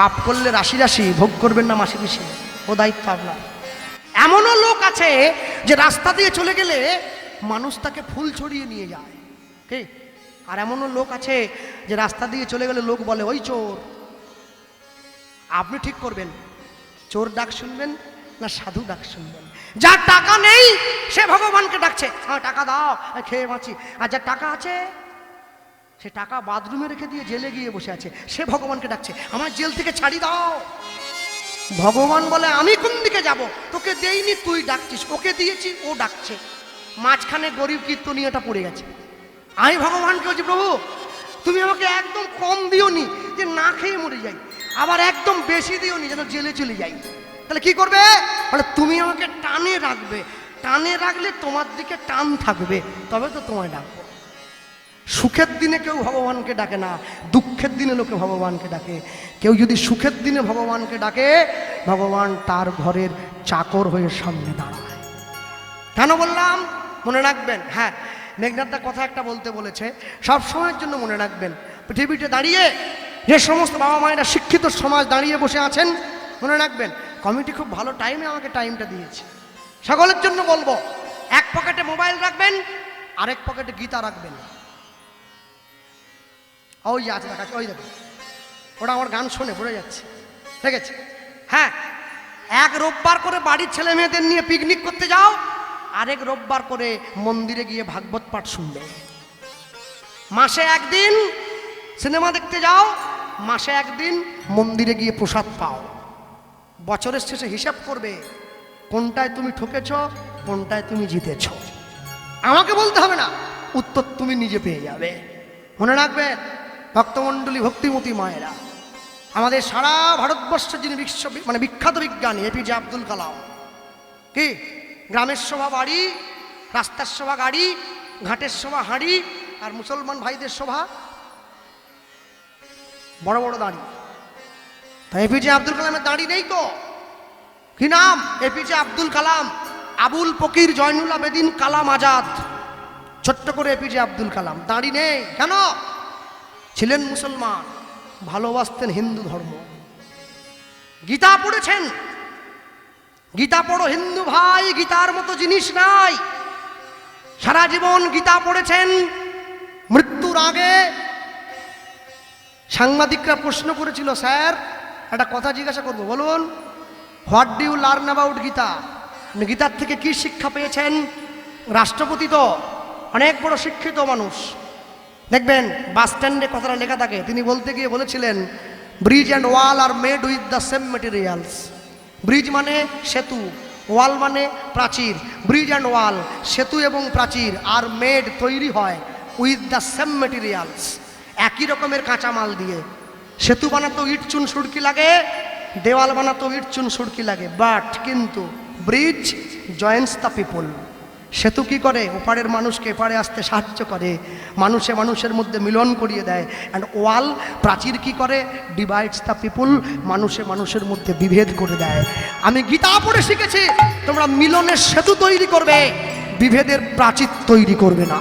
পাপ করলে রাশি রাশি, ভোগ করবেন না মাসি ও দায়িত্ব আপনার। এমনও লোক আছে যে রাস্তা দিয়ে চলে গেলে মানুষ তাকে ফুল ছড়িয়ে নিয়ে যায়। কে? আর এমনও লোক আছে যে রাস্তা দিয়ে চলে গেলে লোক বলে, ওই চোর। আপনি ঠিক করবেন। চোর ডাক শুনবেন না সাধু ডাক শুনবেন। যার টাকা নেই, সে ভগবানকে ডাকছে হ্যাঁ টাকা দাও খেয়ে বাঁচি। আর যার টাকা আছে সে টাকা বাথরুমে রেখে দিয়ে জেলে গিয়ে বসে আছে। সে ভগবানকে ডাকছে আমার জেল থেকে ছাড়ি দাও। ভগবান বলে, আমি কোন দিকে যাব? তোকে দেইনি, তুই ডাকছিস। ওকে দিয়েছি, ও ডাকছে। মাঝখানে গরিব কীর্তনীয়টা পড়ে গেছে। আমি ভগবানকে বলছি, প্রভু, তুমি আমাকে একদম কম দিওনি যে না খেয়ে মরে যাই। আবার একদম বেশি দিওনি যেন জেলে চলে যাই। তাহলে কি করবে? বলে, তুমি আমাকে টানে রাখবে। টানে রাখলে তোমার দিকে টান থাকবে। তবে তো তোমায় ডাকবো। সুখের দিনে কেউ ভগবানকে ডাকে না, দুঃখের দিনে লোকে ভগবানকে ডাকে। কেউ যদি সুখের দিনে ভগবানকে ডাকে, ভগবান তার ঘরের চাকর হয়ে সামনে দাঁড়ায়। কেন বললাম? মনে রাখবেন হ্যাঁ মেঘনাথদা কথা একটা বলতে বলেছে, সব সময়ের জন্য মনে রাখবেন, পৃথিবীতে দাঁড়িয়ে যে সমস্ত বাবা মায়েরা শিক্ষিত সমাজ দাঁড়িয়ে বসে আছেন, মনে রাখবেন, কমিটি খুব ভালো টাইমে আমাকে টাইমটা দিয়েছে। সকলের জন্য বলব, এক পকেটে মোবাইল রাখবেন, আরেক পকেটে গীতা রাখবেন। ওই যে আছে দেখা ওই দেখো। ওটা আমার গান শুনে পড়ে যাচ্ছে। ঠিক আছে হ্যাঁ এক রোববার করে বাড়ির ছেলে মেয়েদের নিয়ে পিকনিক করতে যাও, আরেক রোববার করে মন্দিরে গিয়ে ভাগবত পাঠ শুনবে। মাসে একদিন সিনেমা দেখতে যাও, মাসে একদিন মন্দিরে গিয়ে প্রসাদ পাও। বছরের শেষে হিসাব করবে, কোনটায় তুমি ঠকেছ, কোনটায় তুমি জিতেছ। আমাকে বলতে হবে না, উত্তর তুমি নিজে পেয়ে যাবে। মনে রাখবে ভক্তমণ্ডলী ভক্তিমতী মায়েরা, আমাদের সারা ভারতবর্ষে যিনি বিশ্ব মানে বিখ্যাত বিজ্ঞানী এপিজে আব্দুল কালাম, কি? গ্রামের সভা বাড়ি, রাস্তার সভা গাড়ি, ঘাটের সভা হাঁড়ি, আর মুসলমান ভাইদের সভা বড় বড় দাড়ি। তা এপিজে আব্দুল কালামের দাড়ি নেই তো? কি নাম? এপিজে আব্দুল কালাম, আবুল ফকির জয়নুল আবেদিন কালাম আজাদ। ছোট্ট করে এপিজে আব্দুল কালাম, দাড়ি নেই। কেন? ছিলেন মুসলমান, ভালোবাসতেন হিন্দু ধর্ম। গীতা পড়েছেন। গীতা পড়ো হিন্দু ভাই, গীতার মতো জিনিস নাই। সারা জীবন গীতা পড়েছেন। মৃত্যুর আগে সাংবাদিকরা প্রশ্ন করেছিল, স্যার, একটা কথা জিজ্ঞাসা করব, বলুন, what do you learn about Gita? আপনি গীতার থেকে কি শিক্ষা পেয়েছেন? রাষ্ট্রপতি তো অনেক বড় শিক্ষিত মানুষ। দেখবেন বাস স্ট্যান্ডে কথাটা লেখা থাকে। তিনি বলতে গিয়ে বলেছিলেন bridge and wall are made with the same materials bridge মানে সেতু ওয়াল মানে প্রাচীর। ব্রিজ অ্যান্ড ওয়াল সেতু এবং প্রাচীর আর মেড তৈরি হয় উইথ দ্য সেম মেটেরিয়ালস একই রকমের কাঁচামাল দিয়ে। সেতু বানাতেও ইট, চুন সুড়কি লাগে, দেওয়াল বানাতেও ইট, চুন, সুরকি লাগে। বাট কিন্তু ব্রিজ জয়েন্টস দ্য পিপল সেতু কি করে? ওপারের মানুষকে এপারে আসতে সাহায্য করে। মানুষে মানুষের মধ্যে মিলন করিয়ে দেয়। অ্যান্ড ওয়াল প্রাচীর কি করে? ডিভাইডস দ্য পিপুল মানুষে মানুষের মধ্যে বিভেদ করে দেয়। আমি গীতা পড়ে শিখেছি, তোমরা মিলনের সেতু তৈরি করবে, বিভেদের প্রাচীর তৈরি করবে না।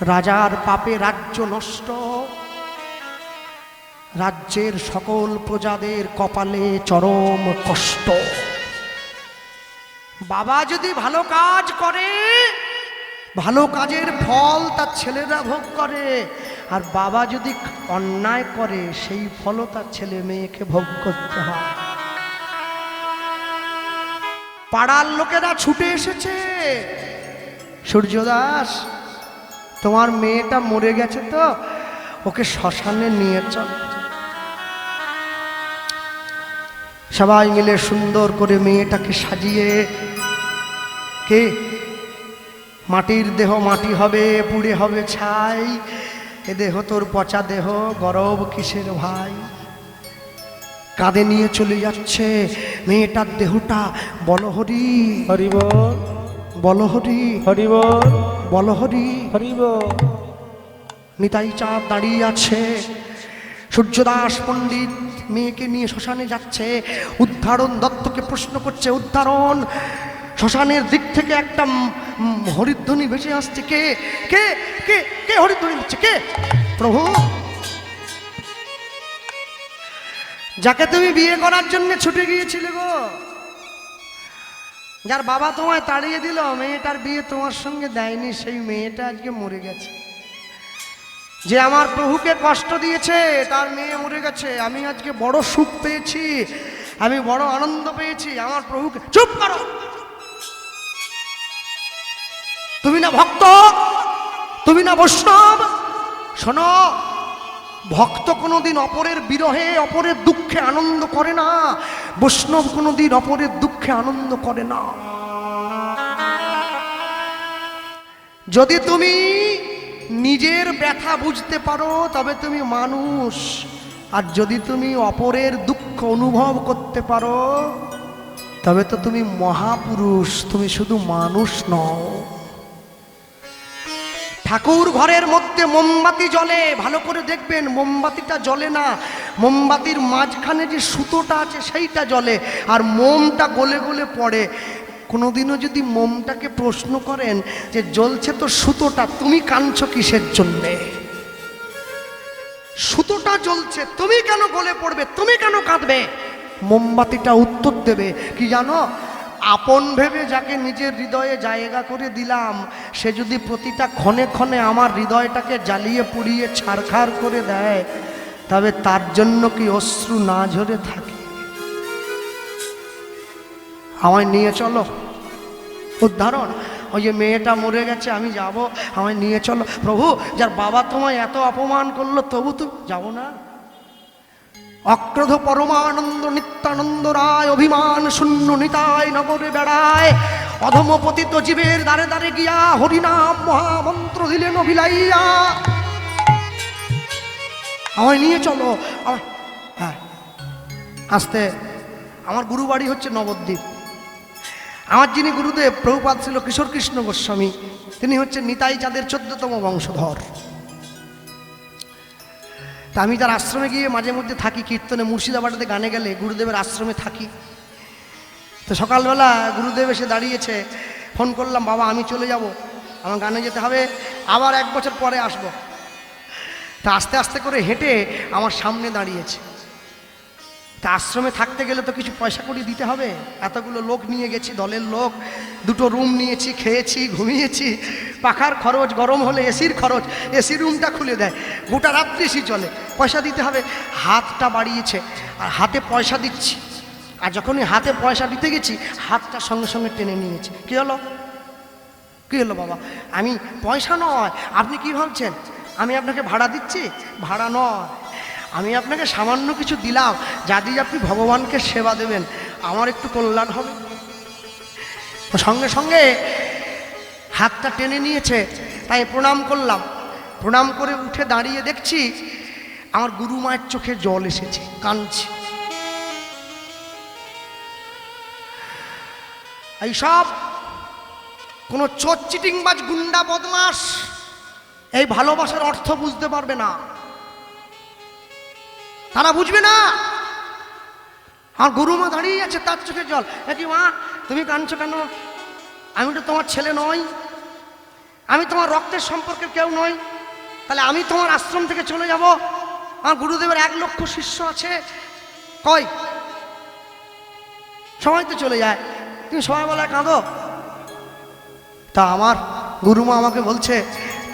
রাজার পাপে রাজ্য নষ্ট, রাজ্যের সকল প্রজাদের কপালে চরম কষ্ট। বাবা যদি ভালো কাজ করে, ভালো কাজের ফল তার ছেলেরা ভোগ করে। আর বাবা যদি অন্যায় করে, সেই ফলও তার ছেলে মেয়েকে ভোগ করতে হয়। পাড়ার লোকেরা ছুটে এসেছে। সূর্যদাস, তোমার মেয়েটা মরে গেছে তো? ওকে শ্মশানে নিয়ে চল। সবাই মিলে সুন্দর করে মেয়েটাকে সাজিয়ে কে? মাটির দেহ মাটি হবে পুড়ে হবে ছাই। এ দেহ তোর পচা দেহ গরব কিসের ভাই? কাঁধে নিয়ে চলে যাচ্ছে মেয়েটার দেহটা। বলহরি হরিবল বলহরি হরিবল বলহরি হরিব নিতাই চাঁদ দাঁড়িয়ে আছে। সূর্যদাস পণ্ডিত মেয়েকে নিয়ে শ্মশানে যাচ্ছে। উদ্ধারণ দত্তকে প্রশ্ন করছে, উদ্ধারণ, শ্মশানের দিক থেকে একটা হরিধ্বনি ভেসে আসছে। কে কে কে কে হরিধ্বনি দিচ্ছে? কে? প্রভু, যাকে তুমি বিয়ে করার জন্য ছুটে গিয়েছিলে গো, যার বাবা তোমায় তাড়িয়ে দিল, মেয়েটার বিয়ে তোমার সঙ্গে দেয়নি, সেই মেয়েটা আজকে মরে গেছে। যে আমার প্রভুকে কষ্ট দিয়েছে, তার মেয়ে মরে গেছে, আমি আজকে বড় সুখ পেয়েছি, আমি বড় আনন্দ পেয়েছি, আমার প্রভুকে চুপ করো। তুমি না ভক্ত, তুমি না বৈষ্ণব, শোনো, ভক্ত কোনোদিন অপরের বিরহে, অপরের দুঃখে আনন্দ করে না, বৈষ্ণব কোনোদিন অপরের দুঃখে আনন্দ করে না। যদি তুমি নিজের ব্যথা বুঝতে পারো, তবে তুমি মানুষ। আর যদি তুমি অপরের দুঃখ অনুভব করতে পারো, তবে তো তুমি মহাপুরুষ, তুমি শুধু মানুষ নও। ঠাকুর ঘরের মধ্যে মোমবাতি জ্বলে, ভালো করে দেখবেন মোমবাতিটা জ্বলে না। মোমবাতির মাঝখানে যে সুতোটা আছে, সেইটা জ্বলে, আর মোমটা গলে গলে পড়ে। কোনোদিনও যদি মোমটাকে প্রশ্ন করেন যে জ্বলছে তো সুতোটা, তুমি কাঁদছ কিসের জন্যে? সুতোটা জ্বলছে, তুমি কেন গলে পড়বে, তুমি কেন কাঁদবে? মোমবাতিটা উত্তর দেবে, কি জানো? আপন ভেবে যাকে নিজের হৃদয়ে জায়গা করে দিলাম, সে যদি প্রতিটা ক্ষণে ক্ষণে আমার হৃদয়টাকে জ্বালিয়ে পুড়িয়ে ছাড়খাড় করে দেয়, তবে তার জন্য কি অশ্রু না ঝরে থাকে? আমায় নিয়ে চলো। উদাহরণ, ওই যে মেয়েটা মরে গেছে, আমি যাব, আমায় নিয়ে চলো। প্রভু, যার বাবা তোমায় এত অপমান করল, তবু তো যাব না। অক্রোধ পরমানন্দ, নিত্যানন্দ রায়, অভিমান শূন্য নিতায় নগরে বেড়ায়। অধমপতিত জীবের দ্বারে দ্বারে গিয়া হরিনাম মহামন্ত্র দিলেন অভিলাইয়া। আমায় নিয়ে চলো। হ্যাঁ। আসতে। আমার গুরু বাড়ি হচ্ছে নবদ্বীপ। আমার যিনি গুরুদেব প্রভুপাত ছিল কিশোর কৃষ্ণ গোস্বামী, তিনি হচ্ছেন নিতাই চাঁদের চোদ্দতম বংশধর। তা আমি তার আশ্রমে গিয়ে মাঝে মধ্যে থাকি, কীর্তনে মুর্শিদাবাদে গানে গেলে গুরুদেবের আশ্রমে থাকি। তো সকালবেলা গুরুদেব এসে দাঁড়িয়েছে, ফোন করলাম, বাবা, আমি চলে যাব, আমার গানে যেতে হবে, আবার এক বছর পরে আসব। তা আস্তে আস্তে করে হেঁটে আমার সামনে দাঁড়িয়েছে। তা আশ্রমে থাকতে গেলে তো কিছু পয়সা করে দিতে হবে। এতগুলো লোক নিয়ে গেছি, দলের লোক। দুটো রুম নিয়েছি, খেয়েছি, ঘুমিয়েছি। পাখার খরচ, গরম হলে এসির খরচ। এসি রুমটা খুলে দেয়। গোটা রাত্রি এসি চলে। পয়সা দিতে হবে। হাতটা বাড়িয়েছে। আর হাতে পয়সা দিচ্ছি। আর যখনই হাতে পয়সা দিতে গেছি, হাতটা সঙ্গে সঙ্গে টেনে নিয়েছে। কী হলো? কী হলো বাবা? আমি পয়সা নয়। আপনি কি ভাবছেন? আমি আপনাকে ভাড়া দিচ্ছি? ভাড়া নয়। আমি আপনাকে সামান্য কিছু দিলাম, যা দিয়ে আপনি ভগবানকে সেবা দেবেন। আমার একটু কল্যাণ হবে। সঙ্গে সঙ্গে হাতটা টেনে নিয়েছে, তাই প্রণাম করলাম। প্রণাম করে উঠে দাঁড়িয়ে দেখছি আমার গুরু মায়ের চোখে জল এসেছে, কাঁদছে। এইসব কোনো চোর চিটিংবাজ গুন্ডা বদমাস এই ভালোবাসার অর্থ বুঝতে পারবে না। তারা বুঝবে না। আমার গুরুমা দাঁড়িয়ে আছে, তার চোখে জল। একই মা, তুমি কাঁদছো কেন? আমি তো তোমার ছেলে নই। আমি তোমার রক্তের সম্পর্কের কেউ নই। তাহলে আমি তোমার আশ্রম থেকে চলে যাব। আমার গুরুদেবের এক লক্ষ শিষ্য আছে। কয় সবাই তো চলে যায়। তুমি সবাই বলে কাঁদো। তা আমার গুরুমা আমাকে বলছে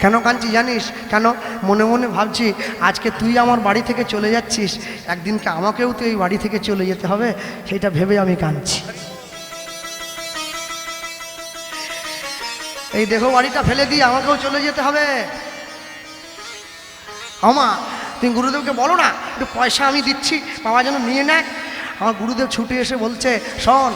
কেন কাঁদছি জানিস? কেন? মনে মনে ভাবছি, আজকে তুই আমার বাড়ি থেকে চলে যাচ্ছিস, একদিনকে আমাকেও তো এই বাড়ি থেকে চলে যেতে হবে, সেটা ভেবে আমি কাঁদছি। এই দেখো বাড়িটা ফেলে দিয়ে আমাকেও চলে যেতে হবে। আমা তুমি গুরুদেবকে বলো না, একটু পয়সা আমি দিচ্ছি, বাবা যেন নিয়ে নেয়। আমার গুরুদেব ছুটে এসে বলছে, শোন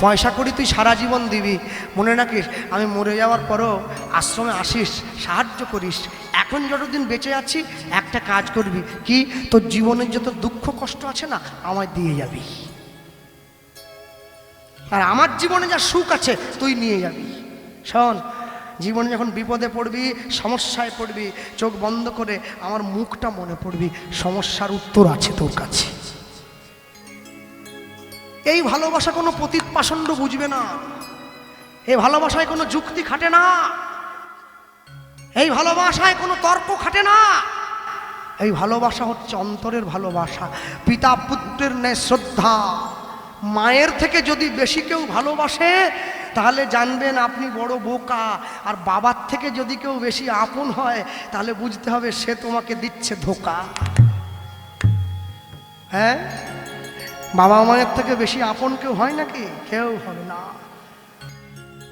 পয়সা করি তুই সারা জীবন দিবি। মনে রাখিস, আমি মরে যাওয়ার পরও আশ্রমে আসিস, সাহায্য করিস। এখন যতদিন বেঁচে আছি, একটা কাজ করবি। কি? তোর জীবনের যত দুঃখ কষ্ট আছে না, আমায় দিয়ে যাবি। আর আমার জীবনে যা সুখ আছে, তুই নিয়ে যাবি। শোন, জীবনে যখন বিপদে পড়বি, সমস্যায় পড়বি, চোখ বন্ধ করে আমার মুখটা মনে পড়বি, সমস্যার উত্তর আছে তোর কাছে। এই ভালোবাসা কোনো পতিত পাষণ্ড বুঝবে না। এই ভালোবাসায় কোনো যুক্তি খাটে না। এই ভালোবাসায় কোনো তর্ক খাটে না। এই ভালোবাসা হচ্ছে অন্তরের ভালোবাসা, পিতা পুত্রের ন্যায় শ্রদ্ধা। মায়ের থেকে যদি বেশি কেউ ভালোবাসে, তাহলে জানবেন আপনি বড় বোকা। আর বাবার থেকে যদি কেউ বেশি আপন হয়, তাহলে বুঝতে হবে সে তোমাকে দিচ্ছে ধোকা। হ্যাঁ? বাবা মায়ের থেকে বেশি আপন কেউ হয় নাকি? কেউ হবে না।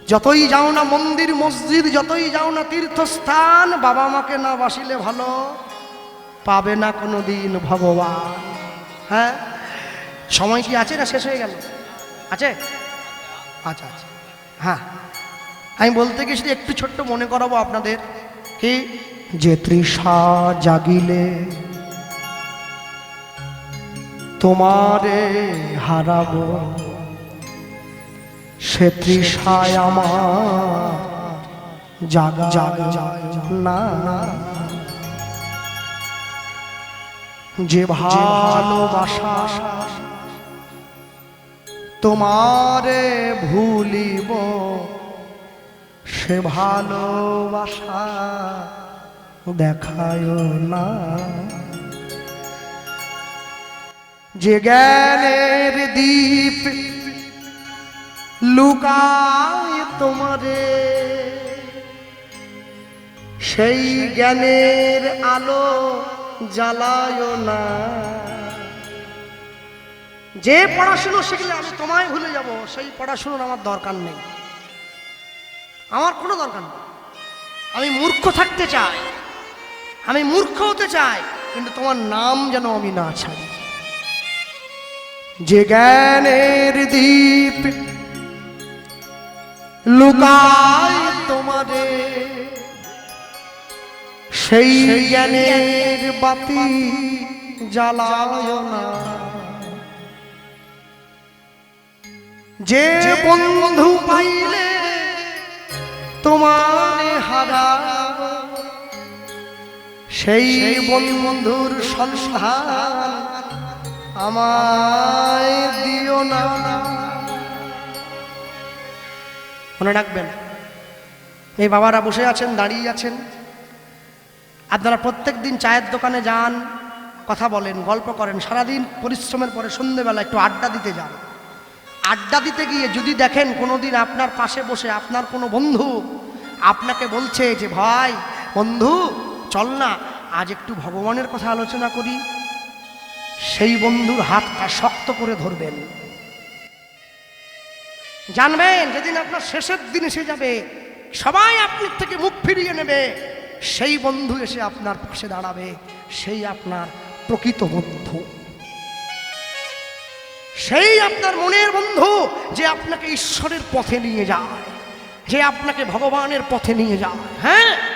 যতই যাও না মন্দির, মসজিদ, যতই যাও না তীর্থস্থান বাবা মাকে না বাসিলে ভালো। পাবে না কোনো দিন ভগবান। হ্যাঁ? সময় কি আছে না শেষ হয়ে গেল? আছে? আচ্ছা আচ্ছা। হ্যাঁ। আমি বলতে গেছি একটু ছোট্ট মনে করাবো আপনাদের। কি? যে তৃষা জাগিলে তোমারে হারাবো। সে তৃষায় আমার জাগা জাগা না। যে ভালোবাসা তোমারে ভুলিব, সে ভালোবাসা দেখায় না। যে জ্ঞানের দ্বীপ লুকায় তোমারে। সেই জ্ঞানের আলো জ্বালায় না। যে পড়াশুনো শিখলে আমি তোমায় ভুলে যাব, সেই পড়াশুনোর আমার দরকার নেই। আমার কোনো দরকার নেই। আমি মূর্খ থাকতে চাই। আমি মূর্খ হতে চাই, কিন্তু তোমার নাম যেন আমি না ছাড়ি। যে জ্ঞানের দ্বীপ লুকায় তোমারে, সেই জ্ঞানের বাতি জ্বালায় না। যে বন্ধু পাইলে তোমার হারা সেই বন্ধুর সন্ধান মনে রাখবেন, এই বাবারা বসে আছেন, দাঁড়িয়ে আছেন। আপনারা প্রত্যেক দিন চায়ের দোকানে যান, কথা বলেন, গল্প করেন, সারাদিন পরিশ্রমের পরে সন্ধেবেলা একটু আড্ডা দিতে যান। আড্ডা দিতে গিয়ে যদি দেখেন কোনোদিন আপনার পাশে বসে আপনার কোনো বন্ধু আপনাকে বলছে যে, ভাই, বন্ধু, চল না, আজ একটু ভগবানের কথা আলোচনা করি। সেই বন্ধুর হাতটা শক্ত করে ধরবেন। জানবেন, যেদিন আপনার শেষের দিন এসে যাবে, সবাই আপনার থেকে মুখ ফিরিয়ে নেবে, সেই বন্ধু এসে আপনার পাশে দাঁড়াবে, সেই আপনার প্রকৃত বন্ধু। সেই আপনার মনের বন্ধু যে আপনাকে ঈশ্বরের পথে নিয়ে যায়, যে আপনাকে ভগবানের পথে নিয়ে যায় হ্যাঁ?